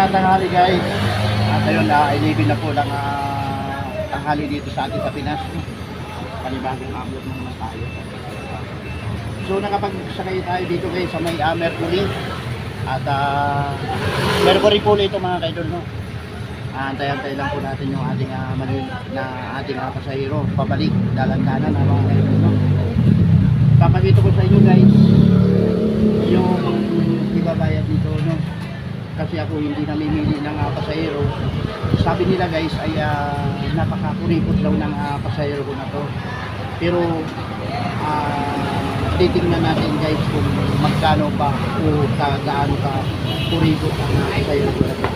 na tanghali guys. At ayun na, uh, na po ng ah, tanghali dito sa atin sa Pinas. Panibagong upload na naman tayo. So nakapagsakay tayo dito guys sa may uh, Mercury. At uh, Mercury po ito mga kaidol no. Antay-antay lang po natin yung ating uh, mali, na ating uh, pasahero pabalik dalandanan na mga kaidol no. Papakita ko sa inyo guys yung ibabayad dito no kasi ako hindi namimili ng uh, pasahero. Sabi nila guys ay uh, napakakuripot daw ng uh, pasahero ko na to. Pero uh, titingnan natin guys kung magkano ba o ka, gaano ka kuripot ang uh, pasahero ko na to.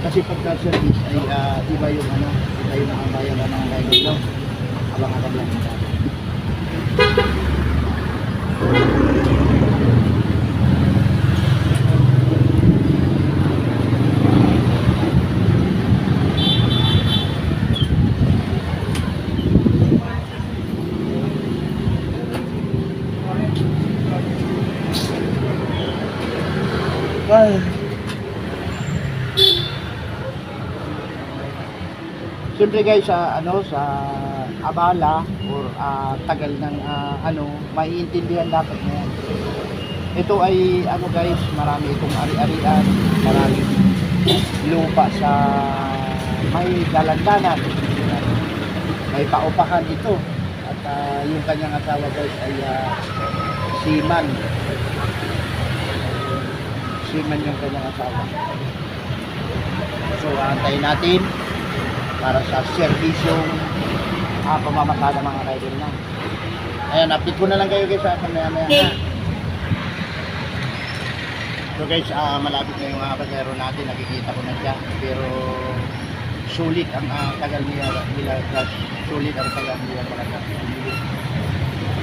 Kasi pagka service ay uh, iba yung ano iba yung mga bayaran ng guys no? Abang-abang lang Ay. Siyempre guys, sa ano sa abala or ah, tagal ng ah, ano, maiintindihan dapat yan. Ito ay ano guys, marami itong ari-arian, marami lupa sa may dalandanan. May paupahan ito. At ah, yung kanyang asawa guys ay ah, seaman. Seaman yung kanyang asawa. So, antayin natin para sa serbisyong ah, pamamasada mga kaidol na. Ayan, update ko na lang kayo guys sa akin na. So guys, ah, malapit na yung uh, pasero natin, nakikita ko na siya. Pero sulit ang ah, tagal niya, nila, sulit ang tagal niya para sa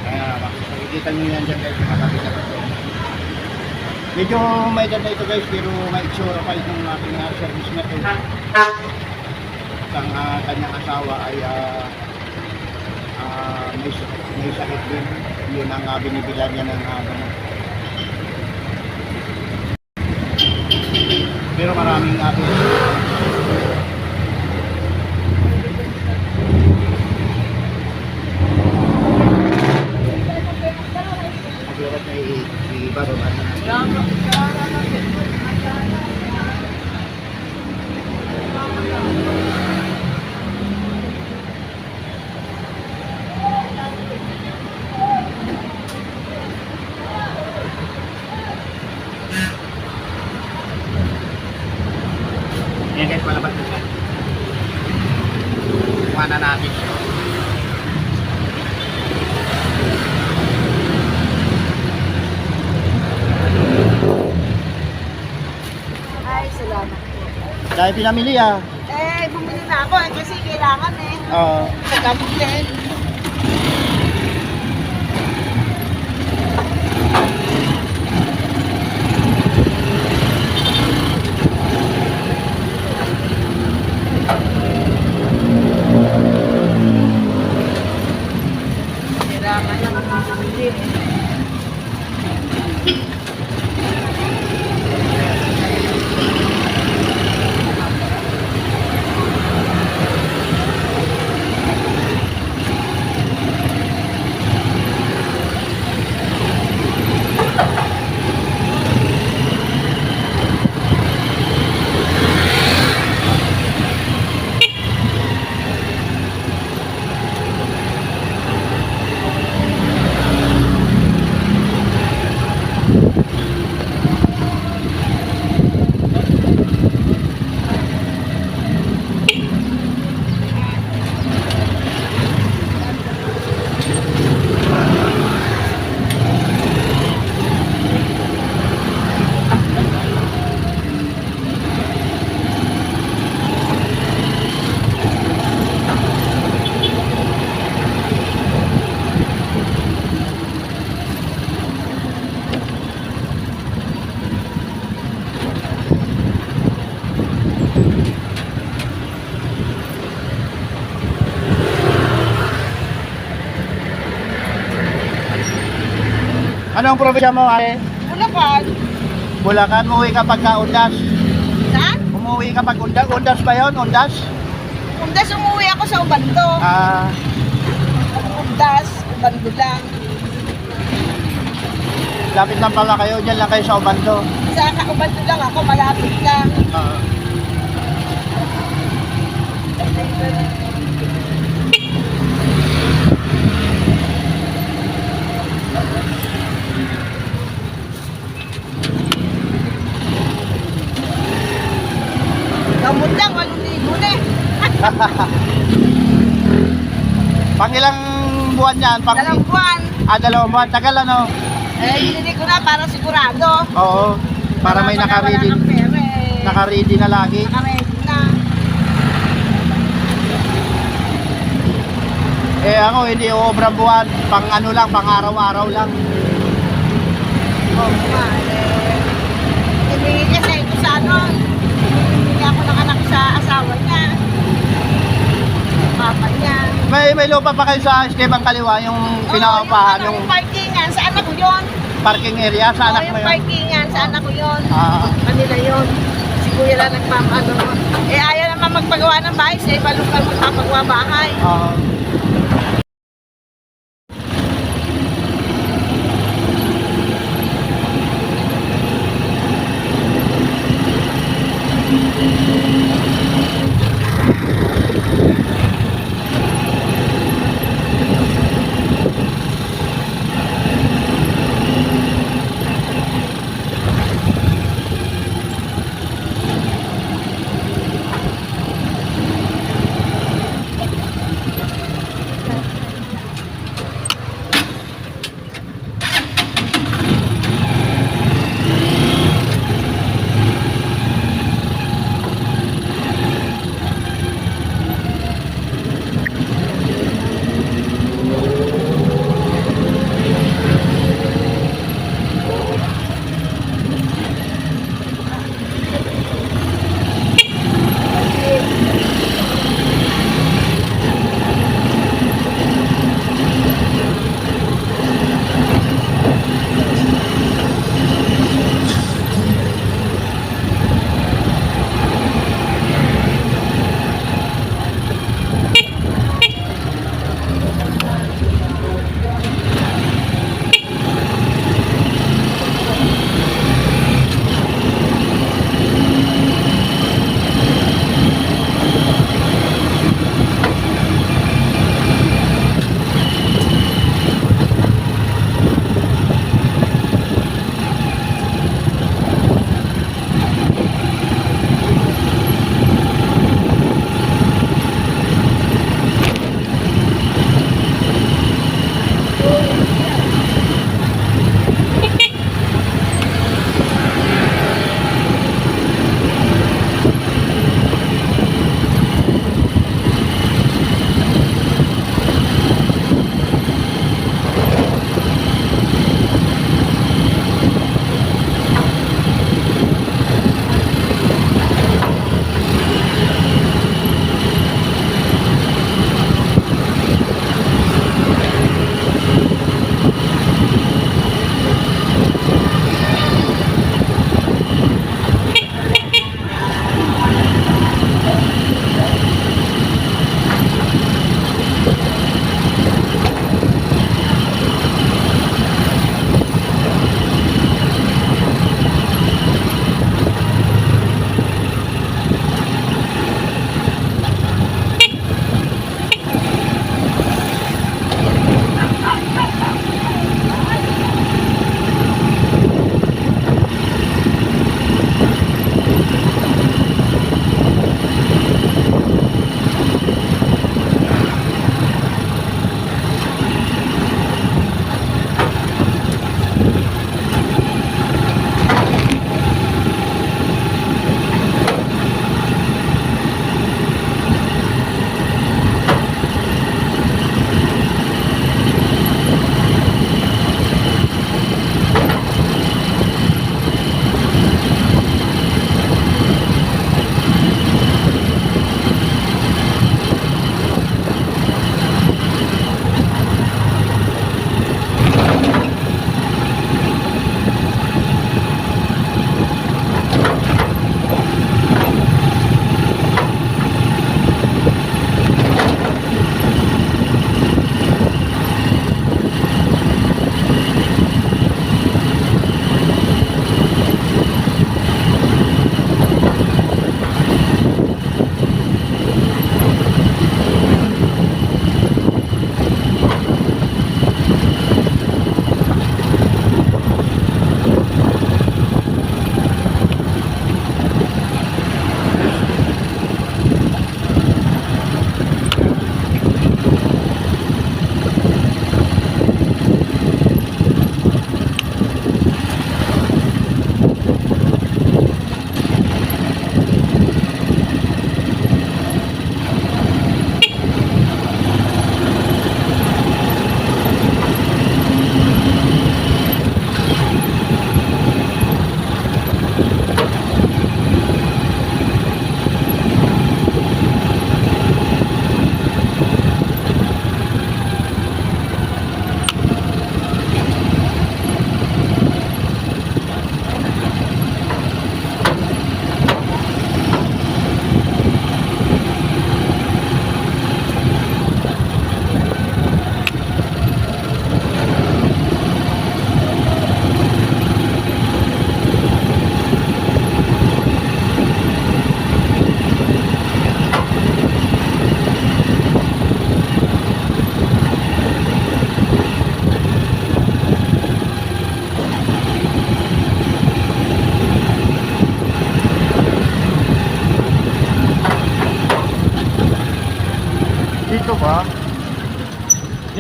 Kaya makikita nyo yan dyan guys, malapit na pasero. Medyo may ganda ito guys, pero may itsura pa itong ating uh, service na ito ang ah, kanyang asawa ay ah, ah, may, may sakit din. Yun ang uh, binibilan niya ng uh. Pero maraming uh, Maglawat na i-iba ro Yan guys, palabas na siya. Kuha na natin. Ay, salamat po. Dahil pinamili ah. Eh, bumili na ako eh, kasi kailangan eh. Oo. Sa gamit din. Kailangan na Ano ang probinsya mo, ate? Bulacan. Bulacan, umuwi ka pagka undas. Saan? umuwi ka pag undas, undas ba yun? Undas? Undas umuwi ako sa Ubando. Ah, Undas, Ubando lang. lapit lang pala kayo, dyan lang kayo sa Obando. Sa Ubando lang ako, malapit lang. Ah. Gamot lang, 8,000 na eh. pang ilang buwan yan? Pang, Dalawang buwan. ah, dalawang buwan. Tagal ano? Eh, binili ko na para sigurado. Oo. Para may pagka wala nakaready, eh, nakaready na lagi. nakaready na. Eh ako, hindi obrang buwan. Pang ano lang, pang araw-araw lang. Oo nga, eh. Ibigay niya sa ito sa ano. Hindi ako ng anak sa asawa niya. Niya. May, may lupa pa kayo sa Esteban Kaliwa, yung pinakapahan, Oo, yung yung parkingan, sa anak ko yun. parking area. Sa anak Oo, mo yung yun? parkingan, sa anak ko yun. Ah, Kanila yun. Si Kuya lang nagpapano. Eh, ayaw naman magpagawa ng bahay. Sa iba lokal magpapagawa bahay. ah.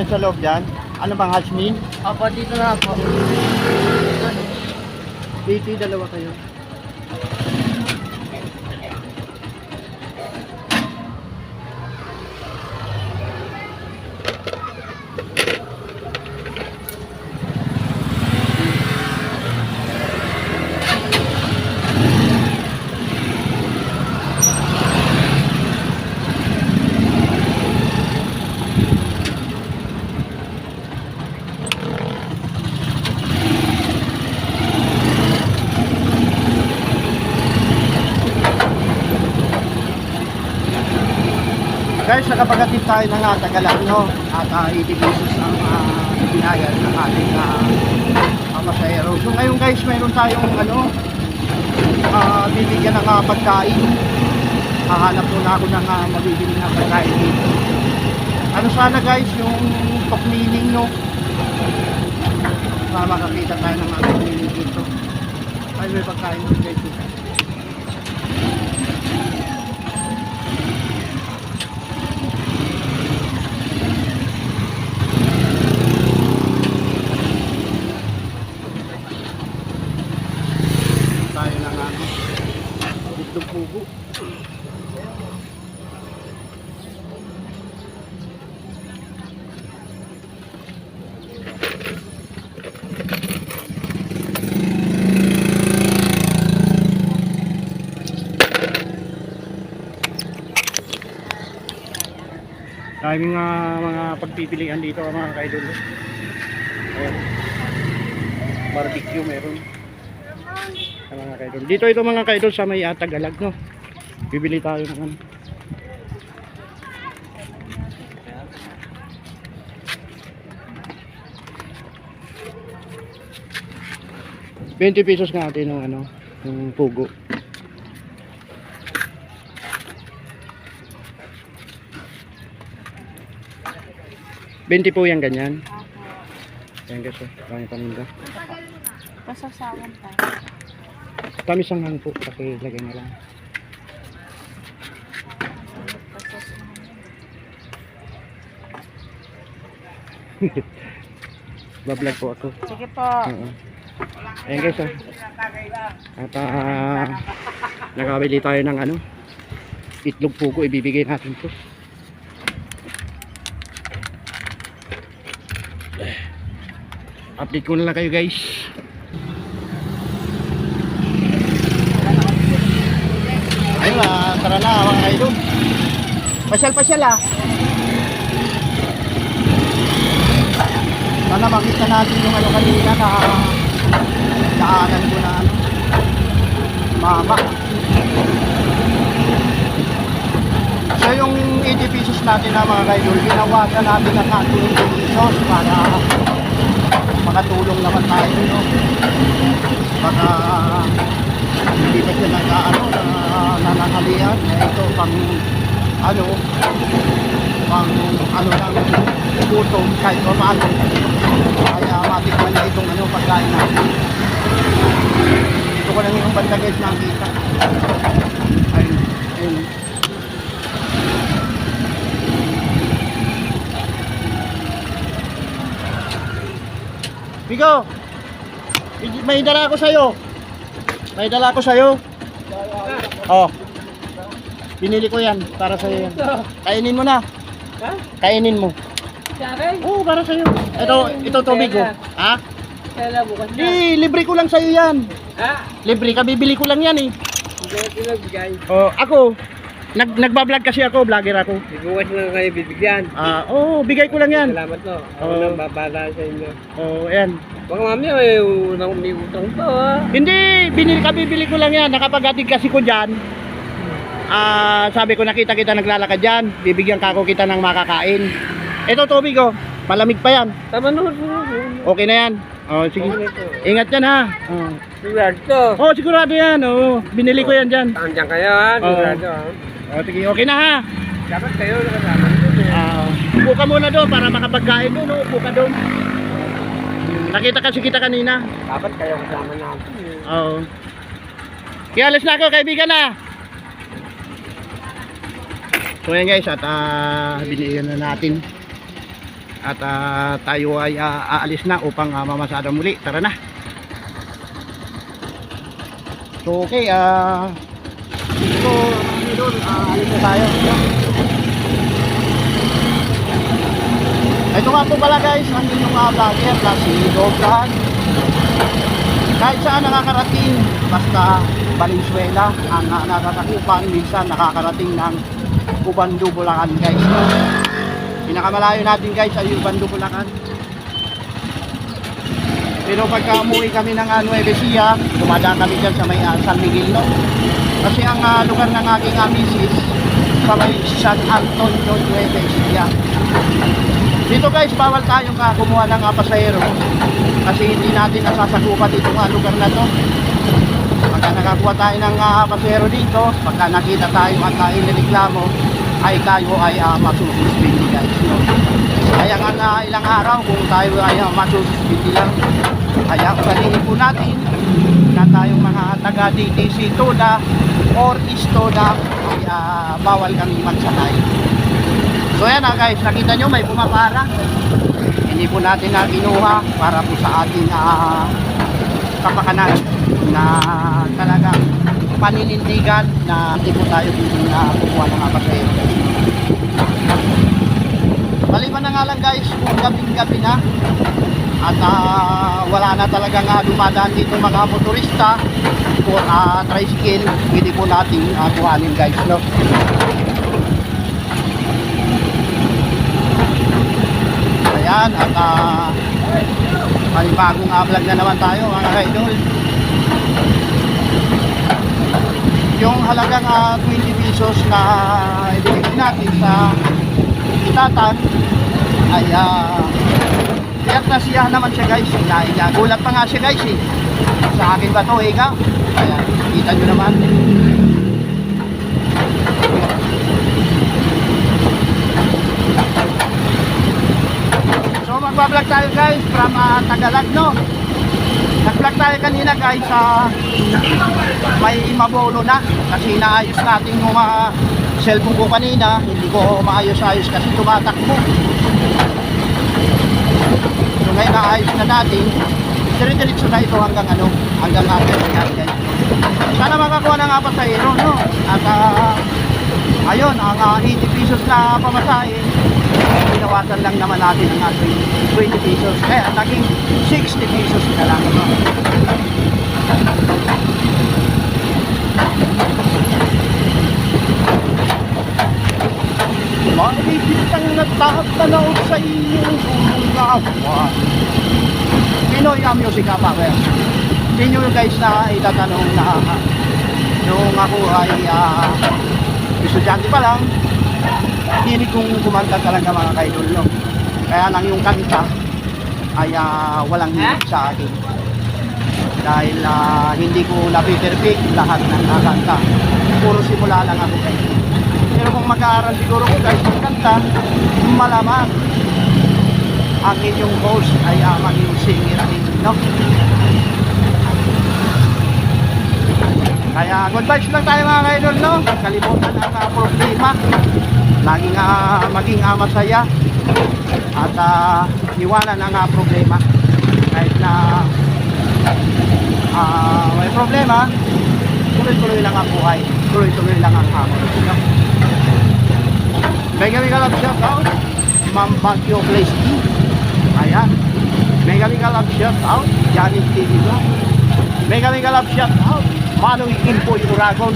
Yan sa loob dyan. Ano bang Hasmin? Opo, dito na po. BP, dalawa kayo. Guys, nakapagatid tayo ng uh, Tagalang, no? At uh, 80 pesos ang uh, binayad ng ating uh, uh, pasahero. So ngayon guys, mayroon tayong ano, uh, bibigyan ng uh, pagkain. Hahanap muna ako ng uh, mabibili na pagkain dito. Ano sana guys, yung top cleaning, no? Para makakita tayo ng mga top cleaning dito. Ay, may pagkain dito guys. tayo ng ano, itlog pugo. Daming mga, mga pagpipilian dito mga kaidol. Ayan. Barbecue meron sa mga kaidol. Dito ito mga kaidol sa may Atagalag, no? Bibili tayo ng ano. Twenty pesos nga natin ng ano, yung pugo. Benti po yan ganyan. Yan guys, oh. Marami paninda. Pasasawan pa. Kami sanghang po, pakilagay na lang. Bablog po ako. Sige po. Oo. Ayan guys, ah. At ah, nakabili tayo ng ano, itlog pugo, ibibigay natin to. Update ko na lang kayo guys. Ayun ah, tara na mga kaidol. Pasyal-pasyal ah. Sana makita natin yung ano kanina na daanan ko na ano. Mama. So yung 80 pesos natin na mga kaidol, ginawasan natin ng ating pesos para makatulong naman tayo. No? Baka hindi pa siya nag ano, na, nananalian. Eh, ito pang ano, pang ano lang, gutom kahit paano. Kaya matikman niya itong ano, pagkain natin. Ito ko lang yung banda guys nakita. Ayun, ayun. Bigo! May dala ako sa'yo. May dala ako sa'yo. Oh. Binili ko yan para sa'yo yan. Kainin mo na. Ha? Kainin mo. Sabi? Oo, para sa'yo. Ito, ito tubig ko. Ha? Kaya bukas na. Di, libre ko lang sa'yo yan. Ha? Libre, kabibili ko lang yan eh. Hindi ko pinagbigay. Oh, ako, nag nagba-vlog kasi ako, vlogger ako. Di bukas lang kayo bibigyan. Ah, oh, bigay ko lang yan. Salamat no. Ako Oo. nang babala sa inyo. Oh, ayan. Baka mamaya may unang may utang pa. Hindi, binili kabibili ko lang yan. Nakapaghatid kasi ko diyan. Ah, sabi ko nakita kita naglalakad diyan. Bibigyan ka ako kita ng makakain. Ito tubig oh. Malamig pa yan. Tama no. Okay na yan. Oh, sige. Ingat yan ha. Oh. Sigurado. Oh, sigurado yan. Oh, binili ko yan diyan. Tandiyan kayo ha. Oo. Sigurado ha. Oh, sige, okay na ha. Dapat kayo nakasama nito eh. Ah, upo ka muna doon para makapagkain doon. Oh. Upo ka doon. Nakita kasi kita kanina. Dapat kayo kasama natin eh. Oo. Kaya alis na ako, kaibigan na. So yan guys, at ah, binigyan na natin. At ah, tayo ay ah, aalis na upang ah, mamasada muli. Tara na. So okay, ah mga idol, ah, alis na tayo. Ito nga po pala guys, ang inyong uh, vlogger na si Dogan. Kahit saan nakakarating, basta Valenzuela ang uh, minsan nakakarating ng Ubando, Bulacan guys. Pinakamalayo natin guys ay Ubando, Bulacan. Pero pagka umuwi kami ng uh, Nueva Ecija, dumadaan kami dyan sa may uh, San Miguel no? Kasi ang uh, lugar ng aking uh, misis sa San Antonio, Nueva Ecija. Dito guys, bawal tayong uh, kumuha ng uh, pasahero kasi hindi natin nasasakupan dito nga lugar na to. Pagka nakakuha tayo ng uh, pasahero dito, pagka nakita tayo at uh, inireklamo, ay tayo ay uh, masususpindi guys. No? Kaya nga na ilang araw kung tayo ay uh, masususpindi lang, kaya usalingin po natin na tayong mga taga DTC Toda or Istoda ay uh, bawal kami magsakay. So yan na guys, nakita nyo may pumapara. Hindi po natin na kinuha para po sa ating uh, kapakanan na talagang paninindigan na hindi po tayo pwedeng na kukuha ng kapatid. Maliban na nga lang guys, kung gabing gabi na at ah, wala na talagang uh, dumadaan dito mga motorista or uh, tricycle, pwede po natin uh, kuhanin guys. No? Ayan, at uh, may bagong uh, vlog na naman tayo mga idol. Yung halagang uh, 20 pesos na ibigay natin sa itatan ay uh, tiyak na siya naman siya guys. Kaya gulat pa nga siya guys eh. Sa akin ba to ika? Ayan, kita nyo naman. So magbablog tayo guys from uh, Tagalog no. Nag-vlog tayo kanina guys sa may mabolo na kasi naayos natin yung mga cellphone ko kanina hindi ko maayos-ayos kasi tumatakbo. So ngayon naayos na natin dire-diretso na ito hanggang ano hanggang yan guys. Sana makakuha ng nga pasahero no. At ah, ayun ang ah, 80 pesos na pamasahe binawasan lang naman natin ang ating 20 pesos. Kaya naging 60 pesos na lang. No? Makikitang natatanaw sa iyong ulawan. Pinoy ang music power. Hindi nyo guys na itatanong na nung ako ay uh, estudyante pa lang, hilig kong kumanta talaga mga kaidol no. Kaya lang yung kanta ay ah, walang hilig sa akin. Dahil ah, hindi ko napiperfect lahat ng kakanta. Puro simula lang ako guys. Pero kung mag-aaral siguro ko guys ng malamang ang inyong host ay uh, maging singer din, no? Kaya good vibes lang tayo mga kaidol, no? Kalimutan ang uh, problema. Laging uh, maging uh, masaya at uh, iwanan ang uh, problema. Kahit na uh, may problema, tuloy-tuloy lang ang buhay. Tuloy-tuloy lang ang hamon. No? Mega mega love shout out. Ma'am Bagyo Place D. Ayan. Mega mega love shout out. Janet ko. Mega mega love shout out. Manoy Impoy Uragon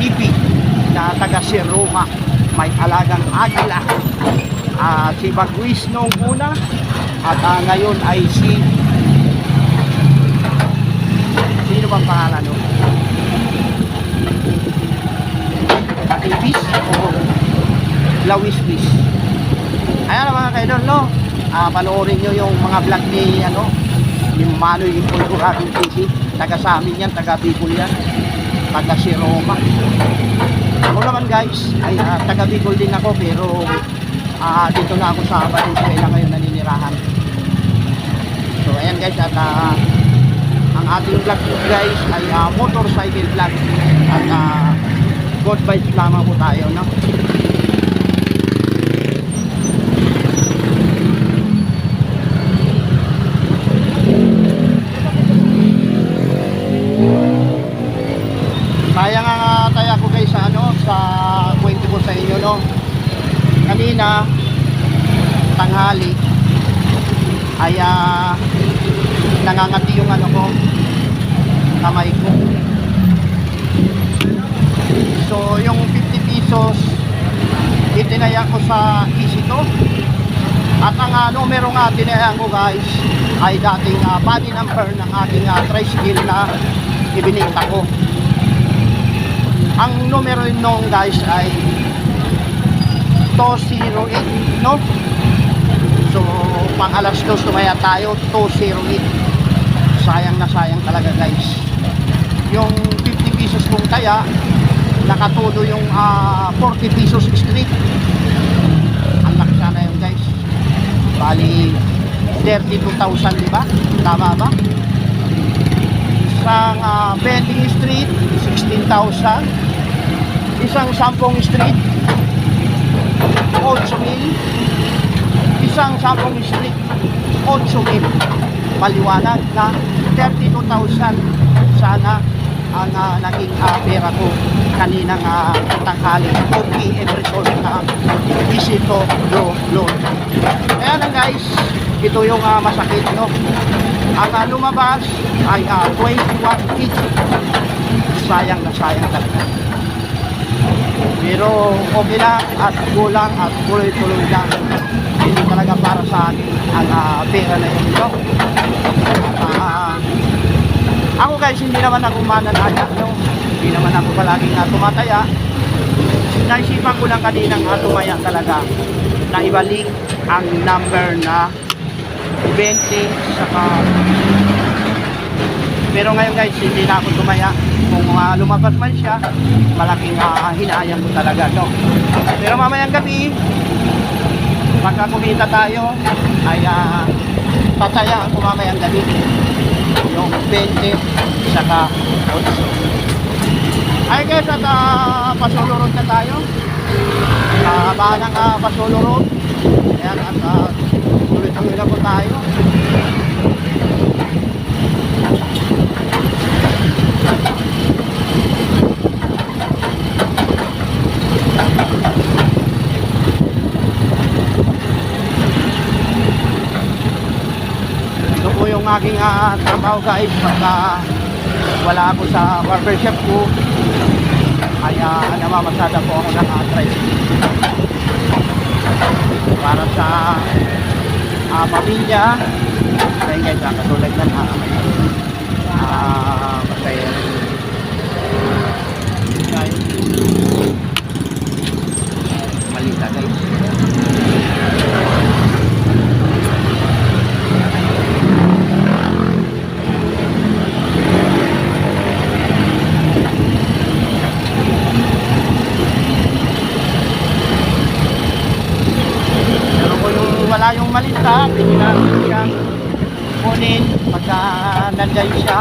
TV na taga si Roma may alagang agila Ah, si Bagwis noong una at ah, ngayon ay si sino bang pangalan no? Katipis o Lawiswis ayan mga kaidol no? Ah, panoorin nyo yung mga vlog ni ano ni Manoy Impoy Uragon TV taga sa amin yan, taga Bicol yan. Taga si Roma ako naman guys ay ah, taga Bicol din ako pero ah, dito na ako sa Valenzuela ngayon naninirahan. So ayan guys at ah, ang ating vlog guys ay ah, motorcycle vlog. At ah, good vibes lamang po tayo no? Kanina, tanghali, ay ah, nangangati yung ano ko, kamay ko. So, yung 50 pesos, itinaya ko sa easy to. At ang uh, numero nga tinayan ko guys, ay dating uh, body number ng ating uh, tricycle na ibininta ko. Ang numero nung guys ay 208, no? So, pang alas dos tumaya tayo, 208. Sayang na sayang talaga guys. Yung 50 pesos kong taya, nakatulo yung ah, 40 pesos street. Ang laki sana yun guys. Bali, 32,000 di ba? Tama ba? Isang ah, vending street, 16,000. Isang sampung street, 8,000. Isang sampung street, 8,000. Maliwanag na 32,000 sana ang ah, naging ah, pera ko kaninang uh, tanghali. Okay, every result na visito do loan. Kaya lang guys, ito yung ah, masakit no. Ang ah, lumabas ay ah, 21 feet. Sayang na sayang talaga. Pero okay lang at kulang at tuloy-tuloy lang. Hindi talaga para sa akin ang ah, pera na yun. No? Ah, ako guys, hindi naman ako mananaya, no? Hindi naman ako palaging uh, tumataya. Naisipan ko lang kaninang uh, tumaya talaga na ibalik ang number na 20 saka pero ngayon guys, hindi na ako tumaya. Kung uh, lumabas man siya, malaking uh, hinayang ko talaga, no? Pero mamayang gabi, pagka kumita tayo, ay uh, tataya ako mamayang gabi. Yung 20 saka 8 ay guys at uh, Pasolo Road na tayo. Uh, ng uh, Pasolo Road. Ayan at uh, tuloy-tuloy na po tayo aking uh, trabaho guys pagka wala ako sa barbershop ko. Ay uh, namamasada po ako ng uh, tricycle para sa uh, pamilya. Guys uh, katulad ng uh, uh, masaya guys malita guys Pero kung yung wala yung malita, pwede natin siyang kunin pagka nandyan siya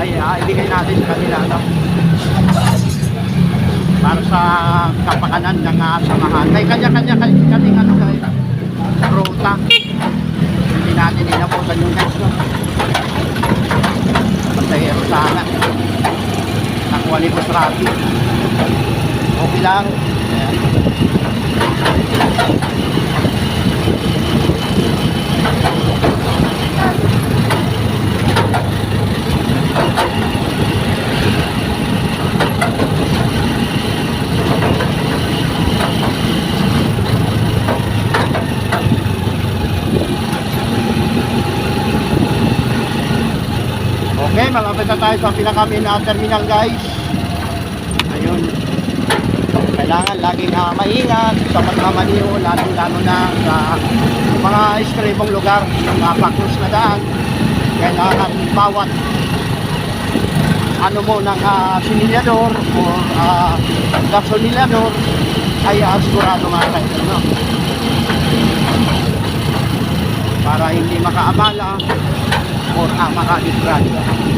ay ah, ibigay natin sa kanila no? para sa kapakanan ng uh, samahan may kanya-kanya kaming ano guys ruta hindi natin inabutan yung guys pasahero sana. Nakuha ni Boss Rafi okay lang. Ayan. Okay, malapit na tayo sa pinakamin na terminal guys. Ayun. Kailangan laging uh, maingat sa pagmamaniho, lalo-lalo na sa mga estremong lugar, mga pakrus na daan. Kailangan bawat ano mo ng uh, sinilyador o uh, gasolinyador ay uh, sigurado nga tayo. No? Para hindi makaabala or uh,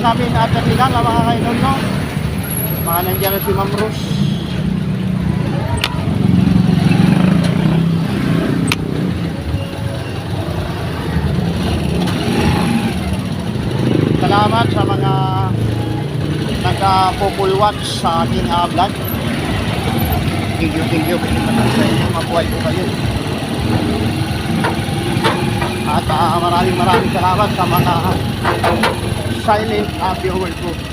makadisgrasya. sa terminal ang mga kaidol no. Mga nandiyan na si Ma'am Rose. Salamat sa mga nagka-popul watch sa aking uh, vlog. Thank you, thank you. Mabuhay po kayo. At ah, maraming maraming salamat sa mga silent uh, viewers ko.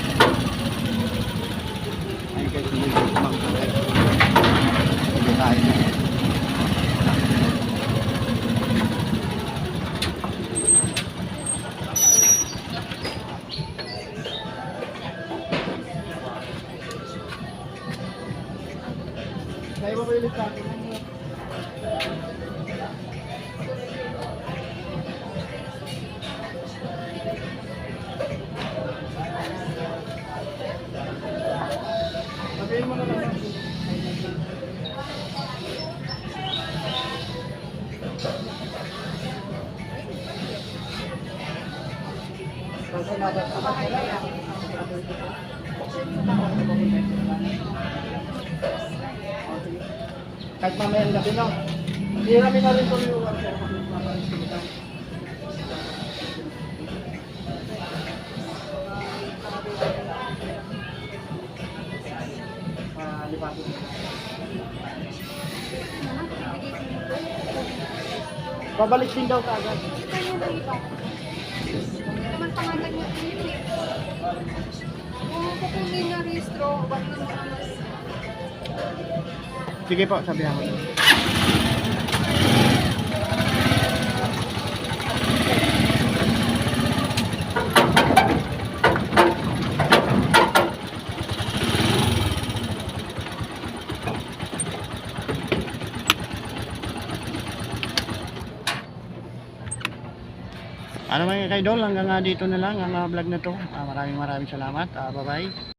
Palipatin. Babalik din daw kaagad. naman pangalan niya Philip. Kung kukunin na rehistro, wag na mas Sige po, sabihan ko. Ano mga kaidol, hanggang nga dito na lang ang ah, vlog na to. Ah, maraming maraming salamat. Ah, bye-bye.